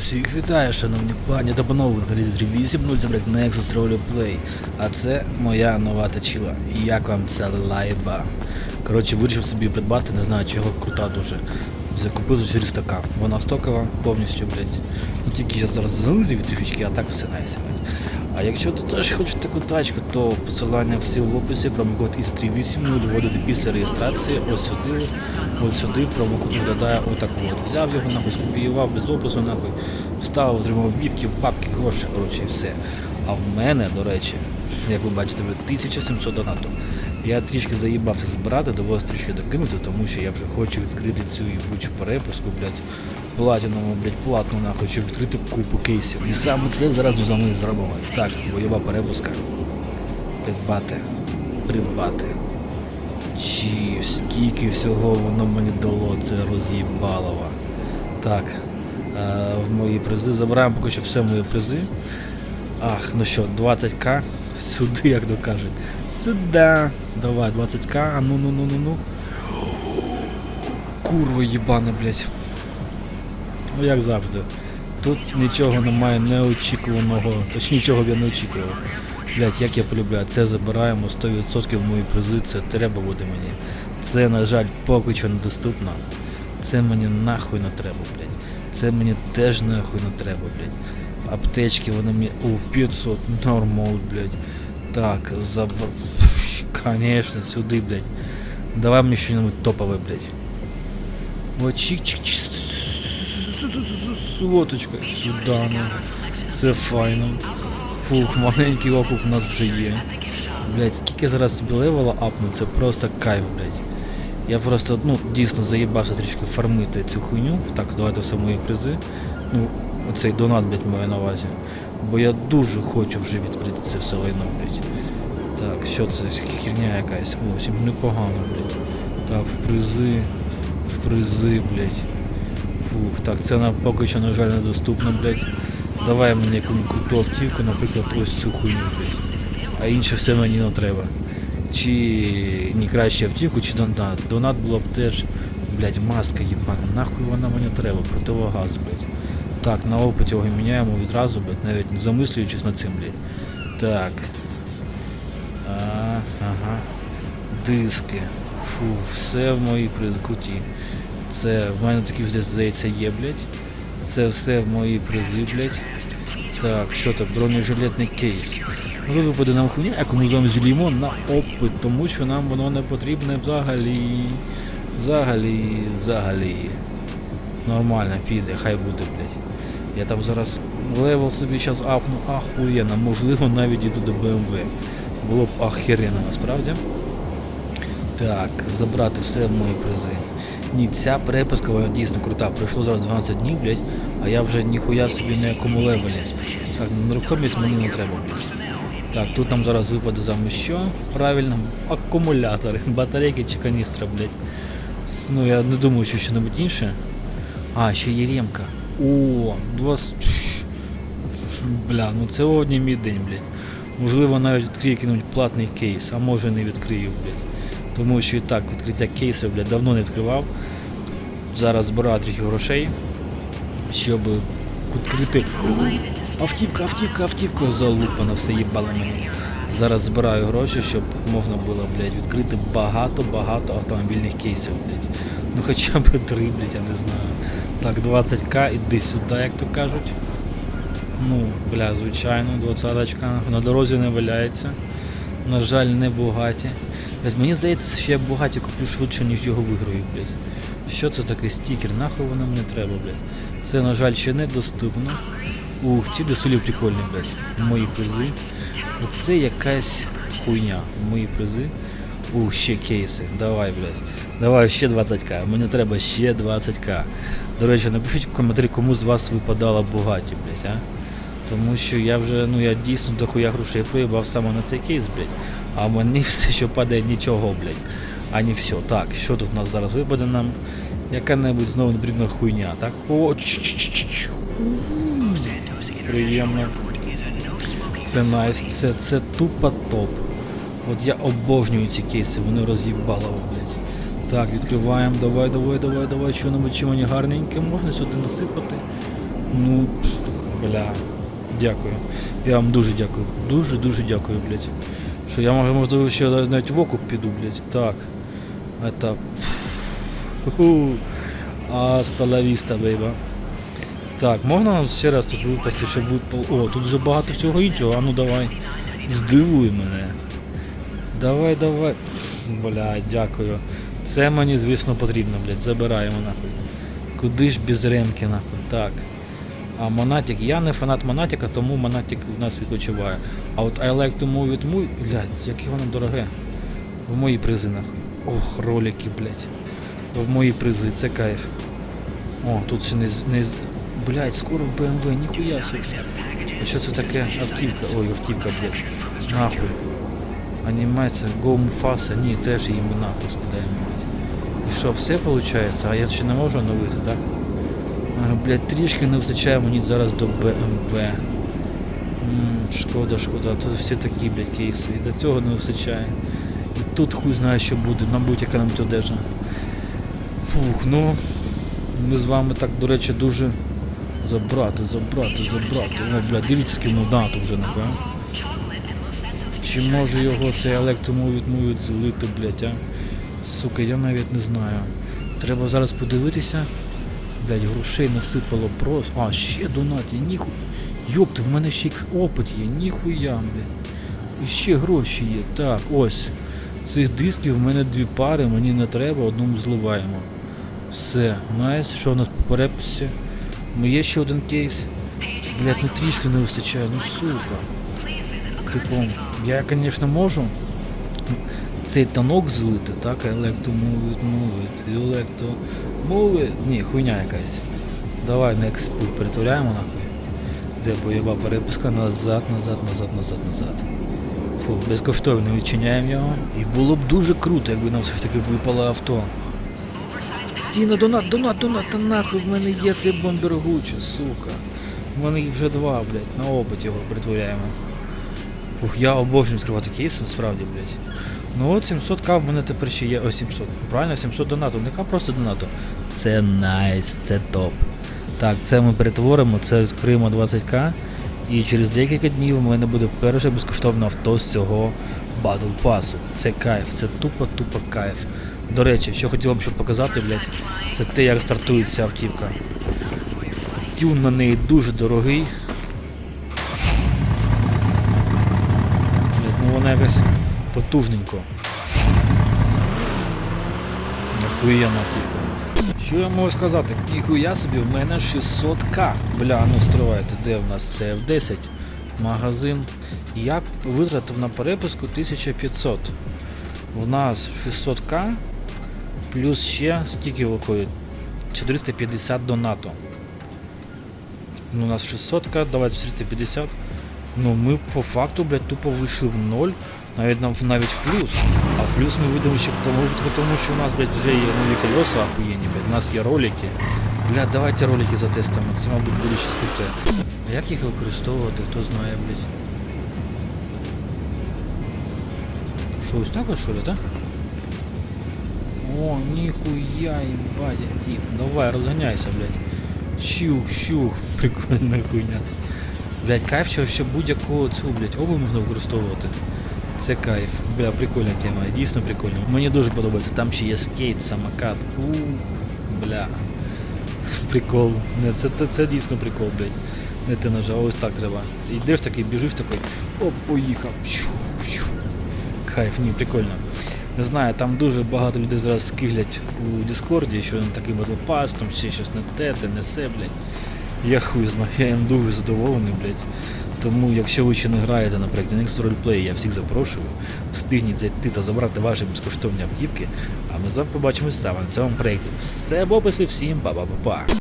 Всіх вітаю, шановні пані та панове, Грізі 8.0 це проект Nexus Roleplay, а це моя нова течіла. Як вам ця лайба? Коротше, вирішив собі придбати, не знаю чого, крута дуже. Закупив за 400 к Вона стокова повністю, блядь. Ну тільки я зараз зализив трішечки, а так все найся, блядь. А якщо ти теж хочеш таку тачку, то посилання всі в описі, промокод із 380 вводити після реєстрації, ось сюди, ось сюди, промокод виглядає отак от. Взяв його, нахуй, скопіював без опису, нахуй, вставив, отримав бібки, бабки, гроші, коротше, і все. А в мене, до речі, як ви бачите, ви 1700 донату. Я трішки заїбався збирати, довелося трішки докинути, тому що я вже хочу відкрити цю їбучу перепуску, блядь, платінову, блядь, платну нахуй, щоб відкрити купу кейсів. І саме це зараз ми з вами зробимо. І Так, бойова перепуска. Придбати. Придбати. Чи скільки всього воно мені дало, це роз'їбалово. Так, е, в мої призи. Забираємо поки що все мої призи. Ах, ну що, 20к. Сюди, як то кажуть. Сюди. Давай, 20к. А ну ну ну ну ну. Курва їбане, блядь. Ну як завжди. Тут нічого немає неочікуваного, точніше нічого я не очікував. Блять, як я полюбляю, це забираємо 100% мої призи, це треба буде мені. Це, на жаль, поки що недоступно. Це мені нахуй не треба, блять. Це мені теж нахуй не треба, блять. Аптечки, вони мені. О, 500, нормал, блять. Так, заб... Пш, Конечно, сюди, блять. Давай мені щось топове, блять. О, чик чик чик Соточка. Сюди, ну. Це файно. Фух, маленький окуп у нас вже є. Блять, скільки зараз собі левела апну, це просто кайф, блять. Я просто, ну, дійсно заїбався трішки фармити цю хуйню. Так, давайте все мої призи. Ну, оцей донат, блять, маю на увазі. Бо я дуже хочу вже відкрити це все лайно, блять. Так, що це? Херня якась. О, всім непогано, блять. Так, в призи. В призи, блять. Фух, так, це нам поки що, на жаль, недоступно, блять. Давай мені якусь круту автівку, наприклад, ось цю хуйню, блять. А інше все мені не треба. Чи не краще автівку, чи донат. Донат було б теж, блять, маска їбана. Нахуй вона мені треба, противогаз, блять. Так, на опиті його міняємо відразу, блять, навіть не замислюючись над цим, блять. Так. А, ага. Диски. Фу, все в моїй прикуті. Це в мене такі вже здається є, блять. Це все в моїй призи, блять. Так, що так, бронежилетний кейс. Ну тут випаде нам хуйня, яку ми з вами на опит, тому що нам воно не потрібне взагалі. Взагалі, взагалі. Нормально, піде, хай буде, блять. Я там зараз левел собі зараз апну ахуєнно, можливо навіть іду до BMW. Було б ахеренно насправді. Так, забрати все в мої призи. Ні, ця переписка вона дійсно крута. Пройшло зараз 12 днів, блядь, а я вже ніхуя собі не якому левелі. Так, нерухомість мені не треба, блядь. Так, тут нам зараз випаде замість що? Правильно, акумулятори, батарейки чи каністра, блядь. Ну я не думаю, що щось інше. А, ще є ремка. О, 20... Бля, ну це сьогодні мій день, блядь. Можливо, навіть відкрию який-небудь платний кейс, а може не відкрию, блядь. Тому що і так відкриття кейсів, блядь, давно не відкривав. Зараз збираю трохи грошей, щоб відкрити. Автівка, автівка, автівка залупана, все їбало мені. Зараз збираю гроші, щоб можна було, блядь, відкрити багато-багато автомобільних кейсів, блядь. Ну хоча б три, блядь, я не знаю. Так, 20к, іди сюди, як то кажуть. Ну, бля, звичайно, 20-ка на дорозі не валяється. На жаль, не багаті. Блядь, мені здається, що я багаті куплю швидше, ніж його виграю, блядь. Що це такий стікер? Нахуй воно мені треба, блядь. Це, на жаль, ще недоступно. Ух, ці десулі прикольні, блядь. Мої призи. Оце якась хуйня. Мої призи. Ух, ще кейси. Давай, блядь. Давай ще 20к. Мені треба ще 20к. До речі, напишіть в коментарі, кому з вас випадала багаті, блядь, а? Тому що я вже, ну я дійсно дохуя грошей проїбав саме на цей кейс, блядь. А мені все, що падає, нічого, блядь. Ані все. Так, що тут у нас зараз випаде нам? Яка-небудь знову непотрібна хуйня, так? О, ч-ч-ч-ч. Приємно. Це найс, це, це тупо топ. От я обожнюю ці кейси, вони роз'їбали, блядь. Так, відкриваємо, давай, давай, давай, давай, що небудь чи мені гарненьке можна сюди насипати. Ну, бля, дякую. Я вам дуже дякую. Дуже-дуже дякую, блядь. Що я може, можливо, ще навіть в окуп піду, блядь. Так. Это... Аста бейба. Так, можна нам ще раз тут випасти, щоб випал. О, тут вже багато всього іншого. А ну давай. Здивуй мене. Давай, давай. Бля, дякую. Це мені, звісно, потрібно, блядь. Забираємо нахуй. Куди ж без ремки, нахуй. Так. А Монатік, я не фанат Монатіка, тому Монатік в нас відпочиває. А от I like to move it move, блядь, яке воно дороге. В мої призи, нахуй. Ох, ролики, блядь. В мої призи, це кайф. О, тут ще не. Не. Блядь, скоро BMW, ніхуя собі. Що це таке? Автівка. Ой, автівка, блядь. Нахуй. Анімація, Go Mufasa, ні, теж її ми нахуй скидаємо. І що, все виходить? А я ще не можу оновити, так? А, блядь, трішки не вистачає мені зараз до. М, шкода, шкода, тут всі такі, блядь, кейси. І до цього не вистачає. І тут хуй знає, що буде, мабуть, яка-небудь одежа. Фух, ну. Ми з вами так, до речі, дуже забрати, забрати, забрати. О, блядь, дивіться, скинув дату вже, нахуй. Чи може його цей електромовід мовить злити, блядь, а? Сука, я навіть не знаю. Треба зараз подивитися. Блядь, грошей насипало просто. А, ще донаті, ніхуя. Йопти, в мене ще опит є, ніхуя, блядь. І ще гроші є. Так, ось. Цих дисків в мене дві пари, мені не треба, одному зливаємо. Все, найс, що у нас по переписі? Ну є ще один кейс. Блядь, ну трішки не вистачає, ну сука. Типу, я, звісно, можу цей танок злити, так, електромовить, мовить, електро мовить. Ні, хуйня якась. Давай next put перетворяємо нахуй. Де бойова переписка, назад, назад, назад, назад, назад. Фу, безкоштовно відчиняємо його. І було б дуже круто, якби нам все ж таки випало авто. Стіна, донат, донат, донат, та нахуй в мене є цей бомбергуче, сука. В мене їх вже два, блядь, на опит його притворяємо. Ух, я обожнюю відкривати кейси, насправді, блядь. Ну от 700к в мене тепер ще є. О, 700. Правильно, 700 донату. Нехай просто донату. Це найс, це топ. Так, це ми перетворимо, це відкриємо 20к. І через декілька днів у мене буде перше безкоштовне авто з цього Battle пасу. Це кайф, це тупо-тупо кайф. До речі, що хотів ще показати, блядь, це те, як стартується автівка. Тюн на неї дуже дорогий. Блядь, ну вона якась потужненько. Нахуєнна автівка. Що я можу сказати? Ніхуя собі, в мене 600к. Бля, ну стривайте, де в нас це F10? Магазин. Я витратив на переписку 1500. В нас 600к. Плюс ще скільки виходить? 450 донату. Ну, у нас 600к, давайте 450. Ну, ми по факту, блядь, тупо вийшли в ноль, навіть нам навіть в плюс. А в плюс ми вийдемо ще в тому тому що у нас, блядь, вже є нові колеса охуєнні, блядь, у нас є ролики. Бля, давайте ролики затестимо, це, мабуть, буде щось круте. А як їх використовувати, хто знає, блядь. Що, ось так ось, що ли, так? О, ніхуя, їбать, тип. Давай, розганяйся, блядь. Щух, щух, прикольна хуйня. Блять, кайф, що ще будь-яку цю, блять, обувь можна використовувати. Це кайф. Бля, прикольна тема, дійсно прикольно. Мені дуже подобається. Там ще є скейт, самокат. У, бля. Прикол. Не, це, це, це дійсно прикол, блядь. Не ти нажав, ось так треба. Йдеш такий, біжиш такий, оп, поїхав. Кайф, ні, прикольно. Не знаю, там дуже багато людей зараз скиглять у Діскорді, що він такий Pass, там ще щось не те, те несе, блядь. Я хуй знаю, я їм дуже задоволений, блядь. Тому, якщо ви ще не граєте на проєкті Next Roleplay, я всіх запрошую. Встигніть зайти та забрати ваші безкоштовні автівки. А ми з вами побачимось саме на цьому проєкті. Все в описі, всім па-па-па-па.